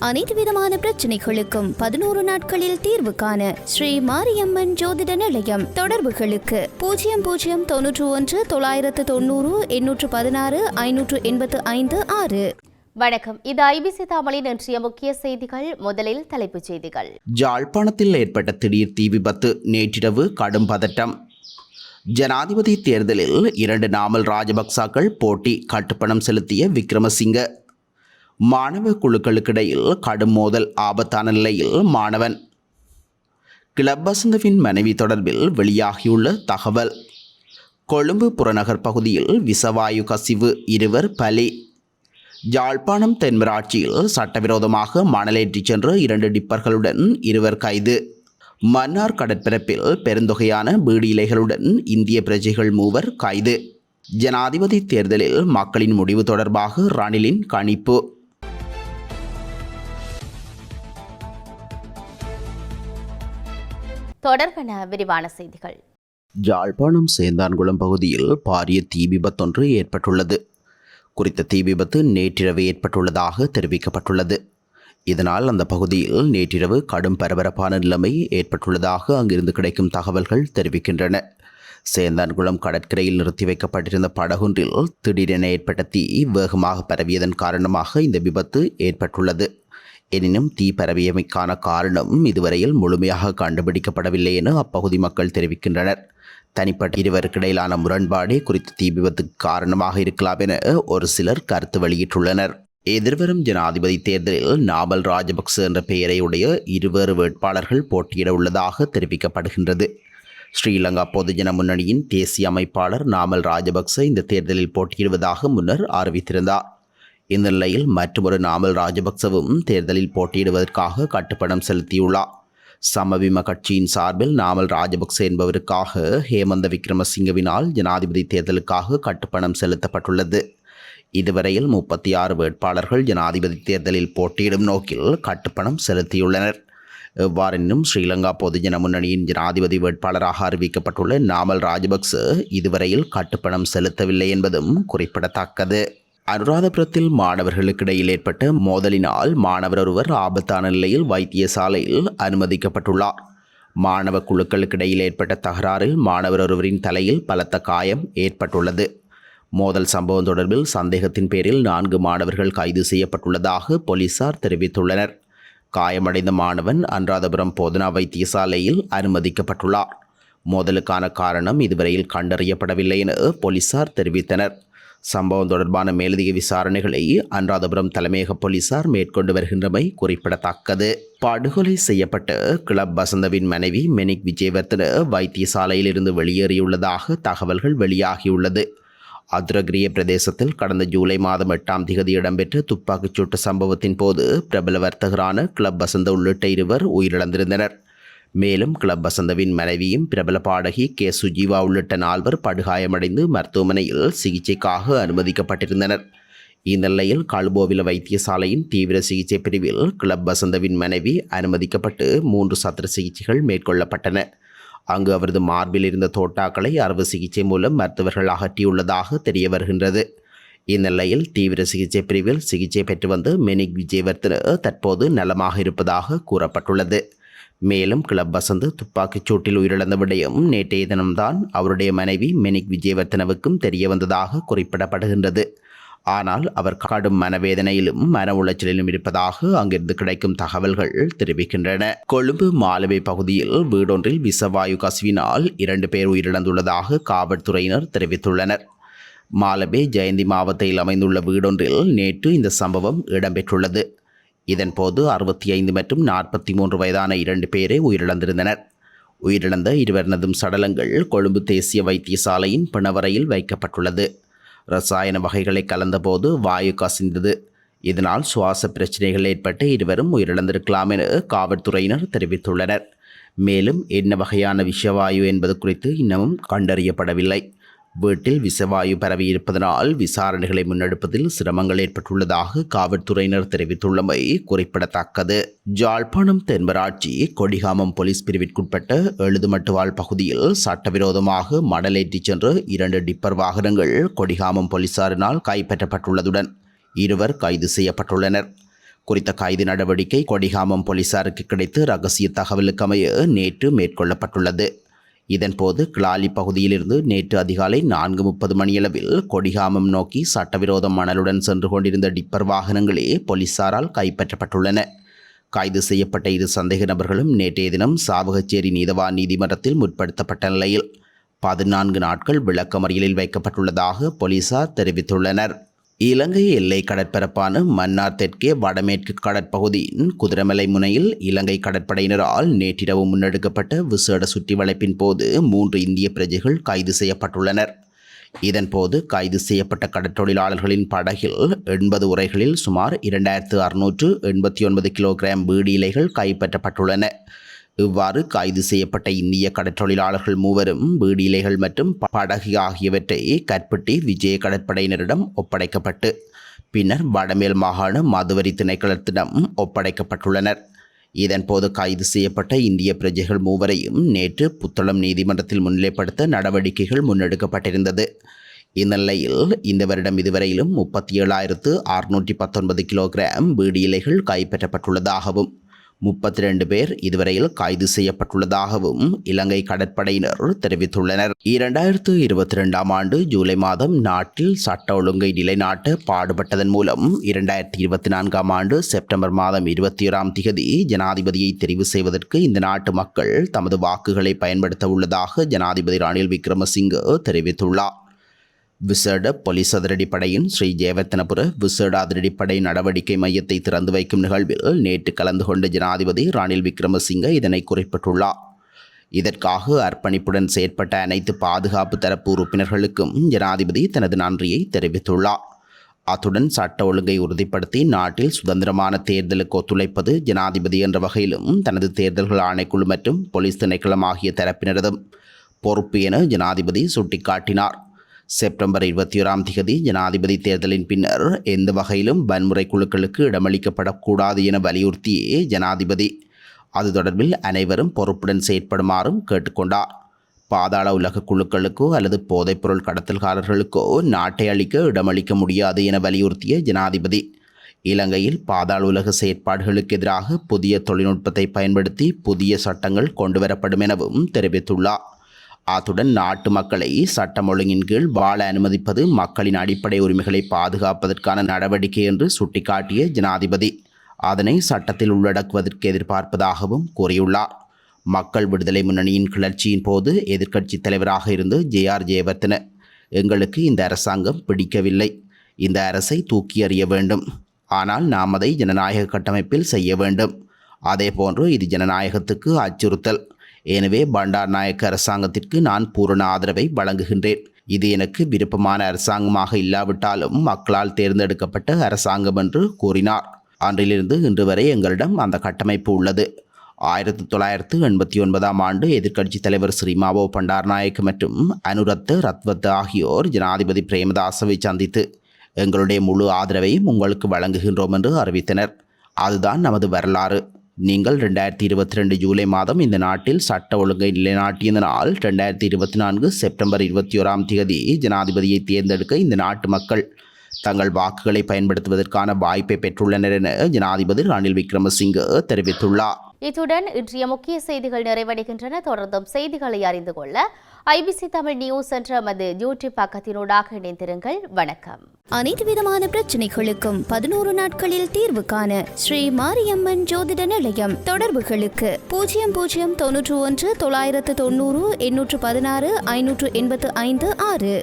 அனைத்து விதமான பிரச்சனைகளுக்கும் பதினோரு நாட்களில் தீர்வு காண ஸ்ரீ மாரியம்மன் ஜோதிட நிலையம் தொடர்புகளுக்கு. பூஜ்ஜியம் பூஜ்ஜியம் தொன்னூற்று ஒன்று தொள்ளாயிரத்து தொண்ணூறு எண்ணூற்று பதினாறு ஐநூற்று எண்பத்து ஐந்து ஆறு. வணக்கம். இது ஐபிசி தமிழின் இன்றைய முக்கிய செய்திகள். முதலில் தலைப்புச் செய்திகள். ஜாழ்ப்பாணத்தில் ஏற்பட்ட திடீர் தீ விபத்து நேற்றிரவு கடும் பதட்டம். ஜனாதிபதி தேர்தலில் இரண்டு நாமல் ராஜபக்சாக்கள் போட்டி கட்டுப்பணம் செலுத்திய விக்ரமசிங்க. மாணவ குழுக்களுக்கிடையில் கடும் மோதல் ஆபத்தான நிலையில் மாணவன். கிளப் வசந்தவின் மனைவி தொடர்பில் வெளியாகியுள்ள தகவல். கொழும்பு புறநகர் பகுதியில் விசவாயு கசிவு இருவர் பலி. யாழ்ப்பாணம் தென்மராட்சியில் சட்டவிரோதமாக மணலேற்றிச் சென்ற இரண்டு டிப்பர்களுடன் இருவர் கைது. மன்னார் கடற்பரப்பில் பெருந்தொகையான பீடி இலைகளுடன் இந்திய பிரஜைகள் மூவர் கைது. ஜனாதிபதி தேர்தலில் மக்களின் முடிவு தொடர்பாக ரணிலின் கணிப்பு. தொடர்பென விரிவான செய்திகள். யாழ்ப்பாணம் சேந்தான்குளம் பகுதியில் பாரிய தீ விபத்தொன்று ஏற்பட்டுள்ளது. குறித்த தீ விபத்து நேற்றிரவு ஏற்பட்டுள்ளதாக தெரிவிக்கப்பட்டுள்ளது. இதனால் அந்த பகுதியில் நேற்றிரவு கடும் பரபரப்பான நிலைமை ஏற்பட்டுள்ளதாக அங்கிருந்து கிடைக்கும் தகவல்கள் தெரிவிக்கின்றன. சேந்தான்குளம் கடற்கரையில் நிறுத்தி வைக்கப்பட்டிருந்த படகொன்றில் திடீரென ஏற்பட்ட தீ வேகமாக பரவியதன் காரணமாக இந்த விபத்து ஏற்பட்டுள்ளது. எனினும் தீ பரவியமைக்கான காரணம் இதுவரையில் முழுமையாக கண்டுபிடிக்கப்படவில்லை என அப்பகுதி மக்கள் தெரிவிக்கின்றனர். தனிப்பட்ட இருவருக்கிடையிலான முரண்பாடே குறித்த தீ விபத்துக்கு காரணமாக இருக்கலாம் என ஒரு சிலர் கருத்து வெளியிட்டுள்ளனர். எதிர்வரும் ஜனாதிபதி தேர்தலில் நாமல் ராஜபக்ச என்ற பெயரையுடைய இருவர் இருவேறு வேட்பாளர்கள் போட்டியிட உள்ளதாக தெரிவிக்கப்படுகின்றது. ஸ்ரீலங்கா பொதுஜன முன்னணியின் தேசிய அமைப்பாளர் நாமல் ராஜபக்ச இந்த தேர்தலில் போட்டியிடுவதாக முன்னர் அறிவித்திருந்தார். இந்த நிலையில் மற்றொரு நாமல் ராஜபக்சவும் தேர்தலில் போட்டியிடுவதற்காக கட்டுப்பணம் செலுத்தியுள்ளார். சமவிம கட்சியின் சார்பில் நாமல் ராஜபக்ச என்பவருக்காக ஹேமந்த விக்ரமசிங்கவினால் ஜனாதிபதி தேர்தலுக்காக கட்டுப்பணம் செலுத்தப்பட்டுள்ளது. இதுவரையில் முப்பத்தி ஆறு வேட்பாளர்கள் ஜனாதிபதி தேர்தலில் போட்டியிடும் நோக்கில் கட்டுப்பணம் செலுத்தியுள்ளனர். எவ்வாறெனும் ஸ்ரீலங்கா பொதுஜன முன்னணியின் ஜனாதிபதி வேட்பாளராக அறிவிக்கப்பட்டுள்ள நாமல் ராஜபக்ச இதுவரையில் கட்டுப்பணம் செலுத்தவில்லை என்பதும் குறிப்பிடத்தக்கது. அனுராதபுரத்தில் மாணவர்களுக்கிடையில் ஏற்பட்ட மோதலினால் மாணவர் ஒருவர் ஆபத்தான நிலையில் வைத்தியசாலையில் அனுமதிக்கப்பட்டுள்ளார். மாணவ குழுக்களுக்கிடையில் ஏற்பட்ட தகராறில் மாணவர் ஒருவரின் தலையில் பலத்த காயம் ஏற்பட்டுள்ளது. மோதல் சம்பவம் தொடர்பில் சந்தேகத்தின் பேரில் நான்கு மாணவர்கள் கைது செய்யப்பட்டுள்ளதாக போலீசார் தெரிவித்துள்ளனர். காயமடைந்த மாணவன் அனுராதபுரம் போதனா வைத்தியசாலையில் அனுமதிக்கப்பட்டுள்ளார். மோதலுக்கான காரணம் இதுவரையில் கண்டறியப்படவில்லை என போலீசார் தெரிவித்தனர். சம்பவம் தொடர்பான மேலதிக விசாரணைகளை அனுராதபுரம் தலைமையக போலீசார் மேற்கொண்டு வருகின்றமை குறிப்பிடத்தக்கது. படுகொலை செய்யப்பட்ட கிளப் வசந்தவின் மனைவி மெனிக் விஜயவர்த்தன வைத்தியசாலையில் இருந்து வெளியேறியுள்ளதாக தகவல்கள் வெளியாகியுள்ளது. அதுரகிரிய பிரதேசத்தில் கடந்த ஜூலை மாதம் எட்டாம் திகதி இடம்பெற்ற துப்பாக்கிச் சூட்டு சம்பவத்தின் போது பிரபல வர்த்தகரான கிளப் வசந்த உள்ளிட்ட இருவர் உயிரிழந்திருந்தனர். மேலும் கிளப் வசந்தவின் மனைவியும் பிரபல பாடகி கே. சுஜீவா உள்ளிட்ட நால்வர் படுகாயமடைந்து மருத்துவமனையில் சிகிச்சைக்காக அனுமதிக்கப்பட்டிருந்தனர். இந்நிலையில் கால்போவில வைத்தியசாலையின் தீவிர சிகிச்சை பிரிவில் கிளப் வசந்தவின் மனைவி அனுமதிக்கப்பட்டு மூன்று சத்திர சிகிச்சைகள் மேற்கொள்ளப்பட்டன. அங்கு அவரது மார்பில் இருந்த தோட்டாக்களை அறுவை சிகிச்சை மூலம் மருத்துவர்கள் அகற்றியுள்ளதாக தெரிய வருகின்றது. இந்நிலையில் தீவிர சிகிச்சை பிரிவில் சிகிச்சை பெற்று வந்த மெனிக் விஜயவர்த்தன தற்போது நலமாக இருப்பதாக கூறப்பட்டுள்ளது. மேலும் கிளப் வசந்து துப்பாக்கிச் சூட்டில் உயிரிழந்த விடயம் நேற்றைய தினம்தான் அவருடைய மனைவி மெனிக் விஜயவர்த்தனவுக்கும் தெரிய வந்ததாக குறிப்பிடப்படுகின்றது. ஆனால் அவர் கடும் மனவேதனையிலும் மன உளைச்சலிலும் இருப்பதாக அங்கிருந்து கிடைக்கும் தகவல்கள் தெரிவிக்கின்றன. கொழும்பு மாலவே பகுதியில் வீடொன்றில் விசவாயு கசிவினால் இரண்டு பேர் உயிரிழந்துள்ளதாக காவல்துறையினர் தெரிவித்துள்ளனர். மாலபே ஜெயந்தி மாவட்டத்தில் அமைந்துள்ள வீடொன்றில் நேற்று இந்த சம்பவம் இடம்பெற்றுள்ளது. இதன்போது அறுபத்தி ஐந்து மற்றும் நாற்பத்தி மூன்று வயதான இரண்டு பேரே உயிரிழந்திருந்தனர். உயிரிழந்த இருவரினதும் சடலங்கள் கொழும்பு தேசிய வைத்தியசாலையின் பிணவரையில் வைக்கப்பட்டுள்ளது. ரசாயன வகைகளை கலந்தபோது வாயு கசிந்தது. இதனால் சுவாச பிரச்சனைகள் ஏற்பட்டு இருவரும் உயிரிழந்திருக்கலாம் என காவல்துறையினர் தெரிவித்துள்ளனர். மேலும் என்ன வகையான விஷவாயு என்பது குறித்து இன்னமும் கண்டறியப்படவில்லை. வீட்டில் விசவாயு பரவியிருப்பதனால் விசாரணைகளை முன்னெடுப்பதில் சிரமங்கள் ஏற்பட்டுள்ளதாக காவல்துறையினர் தெரிவித்துள்ளமை குறிப்பிடத்தக்கது. ஜாழ்ப்பாணம் தென்மராட்சி கொடிகாமம் போலீஸ் பிரிவிற்குட்பட்ட எழுதுமட்டுவாழ் பகுதியில் சட்டவிரோதமாக மடலேற்றிச் சென்ற இரண்டு டிப்பர் வாகனங்கள் கொடிகாமம் போலீசாரினால் கைப்பற்றப்பட்டுள்ளதுடன் இருவர் கைது செய்யப்பட்டுள்ளனர். குறித்த கைது நடவடிக்கை கொடிகாமம் போலீசாருக்கு கிடைத்து ரகசிய தகவலுக்கமைய நேற்று மேற்கொள்ளப்பட்டுள்ளது. இதன்போது கிளாலி பகுதியிலிருந்து நேற்று அதிகாலை நான்கு முப்பது மணியளவில் கொடிகாமம் நோக்கி சட்டவிரோத மணலுடன் சென்று கொண்டிருந்த டிப்பர் வாகனங்களே போலீசாரால் கைப்பற்றப்பட்டுள்ளன. கைது செய்யப்பட்ட இரு சந்தேக நபர்களும் நேற்றைய தினம் சாவகச்சேரி நீதவான் நீதிமன்றத்தில் முற்படுத்தப்பட்ட நிலையில் பதினான்கு நாட்கள் விளக்கமறியலில் வைக்கப்பட்டுள்ளதாக போலீசார் தெரிவித்துள்ளனர். இலங்கை எல்லை கடற்பரப்பான மன்னார் தெற்கே வடமேற்கு கடற்பகுதியின் குதிரமலை முனையில் இலங்கை கடற்படையினரால் நேற்றிரவு முன்னெடுக்கப்பட்ட விசேட சுற்றி வளைப்பின் போது மூன்று இந்திய பிரஜைகள் கைது செய்யப்பட்டுள்ளனர். இதன்போது கைது செய்யப்பட்ட கடற்றொழிலாளர்களின் படகில் எண்பது உரைகளில் சுமார் இரண்டாயிரத்து அறுநூற்று எண்பத்தி ஒன்பது கிலோகிராம் வீடு இலைகள் கைப்பற்றப்பட்டுள்ளன. இவ்வாறு கைது செய்யப்பட்ட இந்திய கடற்றொழிலாளர்கள் மூவரும் பீடி இலைகள் மற்றும் படகு ஆகியவற்றை கற்பட்டி விஜய கடற்படையினரிடம் ஒப்படைக்கப்பட்டு பின்னர் வடமேல் மாகாண மதுவரி திணைக்களத்திடம் ஒப்படைக்கப்பட்டுள்ளனர். இதன்போது கைது செய்யப்பட்ட இந்திய பிரஜைகள் மூவரையும் நேற்று புத்தளம் நீதிமன்றத்தில் முன்னிலைப்படுத்த நடவடிக்கைகள் முன்னெடுக்கப்பட்டிருந்தது. இந்நிலையில் இந்த வருடம் இதுவரையிலும் முப்பத்தி ஏழாயிரத்து அறுநூற்றி பத்தொன்பது கிலோகிராம் வீடு இலைகள் கைப்பற்றப்பட்டுள்ளதாகவும் முப்பத்தி ரெண்டு பேர் இதுவரையில் கைது செய்யப்பட்டுள்ளதாகவும் இலங்கை கடற்படையினர் தெரிவித்துள்ளனர். இரண்டாயிரத்து இருபத்தி ரெண்டாம் ஆண்டு ஜூலை மாதம் நாட்டில் சட்ட ஒழுங்கை நிலைநாட்ட பாடுபட்டதன் மூலம் இரண்டாயிரத்தி இருபத்தி நான்காம் ஆண்டு செப்டம்பர் மாதம் இருபத்தி ஓராம் திகதி ஜனாதிபதியை தெரிவு செய்வதற்கு இந்த நாட்டு மக்கள் தமது வாக்குகளை பயன்படுத்த உள்ளதாக ஜனாதிபதி ரணில் விக்ரமசிங்கே தெரிவித்துள்ளார். விசேட போலீஸ் அதிரடிப்படையின் ஸ்ரீ ஜெயவர்த்தனபுர விசேட அதிரடிப்படை நடவடிக்கை மையத்தை திறந்து வைக்கும் நிகழ்வில் நேற்று கலந்து கொண்ட ஜனாதிபதி ரணில் விக்ரமசிங்க இதனை குறிப்பிட்டுள்ளார். இதற்காக அர்ப்பணிப்புடன் செயற்பட்ட அனைத்து பாதுகாப்பு தரப்பு உறுப்பினர்களுக்கும் ஜனாதிபதி தனது நன்றியை தெரிவித்துள்ளார். அத்துடன் சட்ட ஒழுங்கை உறுதிப்படுத்தி நாட்டில் சுதந்திரமான தேர்தலுக்கு ஒத்துழைப்பது ஜனாதிபதி என்ற வகையிலும் தனது தேர்தல்கள் ஆணைக்குழு மற்றும் போலீஸ் திணைக்களம் ஆகிய தரப்பினரதும் பொறுப்பு என ஜனாதிபதி சுட்டிக்காட்டினார். செப்டம்பர் இருபத்தி ஓராம் தேதி ஜனாதிபதி தேர்தலின் பின்னர் எந்த வகையிலும் வன்முறை குழுக்களுக்கு இடமளிக்கப்படக்கூடாது என வலியுறுத்தியே ஜனாதிபதி. அது தொடர்பில் அனைவரும் பொறுப்புடன் செயற்படுமாறும் கேட்டுக்கொண்டார். பாதாள உலக குழுக்களுக்கோ அல்லது போதைப்பொருள் கடத்தல்காரர்களுக்கோ நாட்டை அளிக்க இடமளிக்க முடியாது என வலியுறுத்திய ஜனாதிபதி. இலங்கையில் பாதாள உலக செயற்பாடுகளுக்கு எதிராக புதிய தொழில்நுட்பத்தை பயன்படுத்தி புதிய சட்டங்கள் கொண்டுவரப்படும் எனவும் தெரிவித்துள்ளார். அத்துடன் நாட்டு மக்களை சட்டம் ஒழுங்கின் கீழ் வாழ அனுமதிப்பது மக்களின் அடிப்படை உரிமைகளை பாதுகாப்பதற்கான நடவடிக்கை என்று சுட்டிக்காட்டிய ஜனாதிபதி. அதனை சட்டத்தில் உள்ளடக்குவதற்கு எதிர்பார்ப்பதாகவும் கூறியுள்ளார். மக்கள் விடுதலை முன்னணியின் கிளர்ச்சியின் போது எதிர்க்கட்சித் தலைவராக இருந்து ஜே ஆர் ஜெயவர்த்தன எங்களுக்கு இந்த அரசாங்கம் பிடிக்கவில்லை. இந்த அரசை தூக்கி எறிய வேண்டும். ஆனால் நாம் அதை ஜனநாயக கட்டமைப்பில் செய்ய வேண்டும். அதேபோன்று இது ஜனநாயகத்துக்கு அச்சுறுத்தல். எனவே பண்டார் நாயக்க அரசாங்கத்திற்கு நான் பூரண ஆதரவை வழங்குகின்றேன். இது எனக்கு விருப்பமான அரசாங்கமாக இல்லாவிட்டாலும் மக்களால் தேர்ந்தெடுக்கப்பட்ட அரசாங்கம் என்று கூறினார். அன்றிலிருந்து இன்று வரை எங்களிடம் அந்த கட்டமைப்பு உள்ளது. ஆயிரத்தி தொள்ளாயிரத்து எண்பத்தி ஒன்பதாம் ஆண்டு எதிர்க்கட்சித் தலைவர் ஸ்ரீமாவோ பண்டார்நாயக் மற்றும் அனுரத் ரத்வத் ஆகியோர் ஜனாதிபதி பிரேமதாசவை சந்தித்து எங்களுடைய முழு ஆதரவையும் உங்களுக்கு வழங்குகின்றோம் என்று அறிவித்தனர். அதுதான் நமது வரலாறு. நீங்கள் ரெண்டாயிரத்தி இருபத்தி ரெண்டு ஜூலை மாதம் இந்த நாட்டில் சட்ட ஒழுங்கை நிலைநாட்டியதனால் ரெண்டாயிரத்தி இருபத்தி நான்கு செப்டம்பர் இருபத்தி ஓராம் தேதி ஜனாதிபதியை தேர்ந்தெடுக்க இந்த நாட்டு மக்கள் தங்கள் வாக்குகளை பயன்படுத்துவதற்கான வாய்ப்பை பெற்றுள்ளனர் என ஜனாதிபதி ரணில் விக்ரமசிங்கே தெரிவித்துள்ளார். இத்துடன் இன்றைய முக்கிய செய்திகள் நிறைவடைகின்றன. தொடர்ந்தும் செய்திகளை அறிந்து கொள்ள ஐபிசி தமிழ் நியூஸ் என்ற நமது யூடியூப் பக்கத்தினூடாக இணைந்திருங்கள். வணக்கம். அனைத்து விதமான பிரச்சனைகளுக்கும் பதினோரு நாட்களில் தீர்வு காண ஸ்ரீ மாரியம்மன் ஜோதிட நிலையம் தொடர்புகளுக்கு பூஜ்ஜியம் பூஜ்ஜியம் தொன்னூற்று ஒன்று தொள்ளாயிரத்து தொண்ணூறு எண்ணூற்று பதினாறு ஐநூற்று எண்பத்து ஐந்து ஆறு.